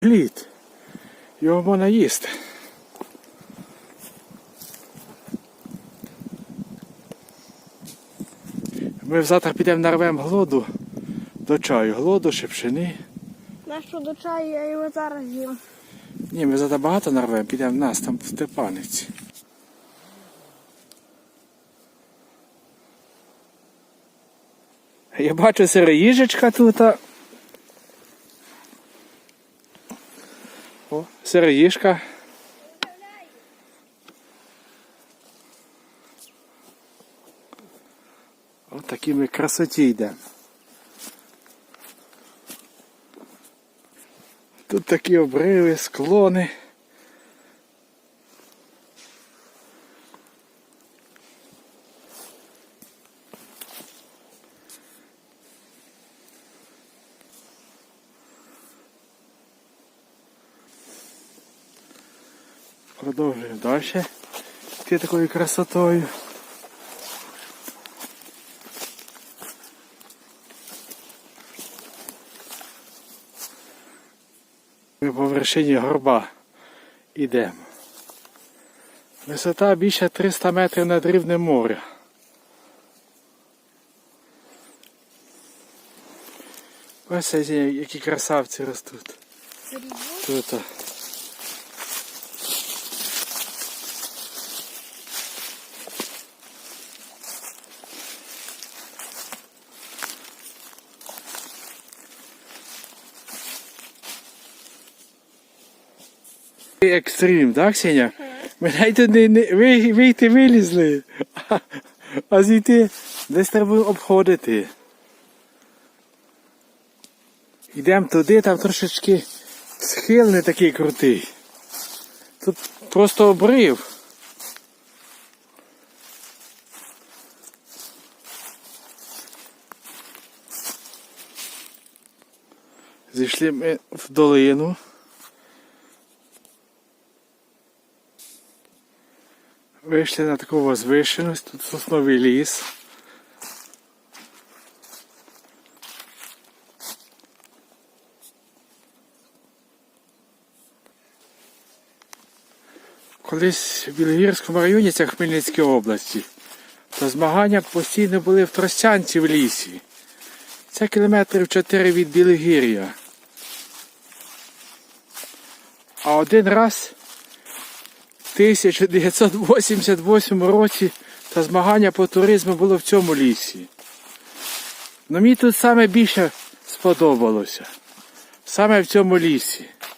Плід. Його можна їсти. Ми завтра підемо нарвемо глоду до чаю. Глоду, шипшини. Нащо до чаю я його зараз їм. Ні, ми завтра багато нарвемо, підемо в нас там в Степаниці. Я бачу сироїжечка тут. О, сироїжка. Ось такі ми красоті йдемо. Тут такі обриви, склони. Продовжуємо далі. Йти такою красотою. Ми по вершині горба йдемо. Висота більше 300 метрів над рівнем моря. Ось які красавці ростуть. Тут. А. Екстрім, так, Сеня? Ми навіть не вийти вилізли, а, а зійти десь треба обходити. Йдемо туди, там трошечки схил не такий крутий. Тут просто обрив. Зійшли ми в долину. Вийшли на таку возвишеність, тут сосновий ліс. Колись в Білогірському районі, це Хмельницькій області, то змагання постійно були в Тростянці в лісі. Це кілометрів 4 від Білогір'я. А один раз 1988 році та змагання по туризму було в цьому лісі. Ну мені тут саме більше сподобалося. Саме в цьому лісі.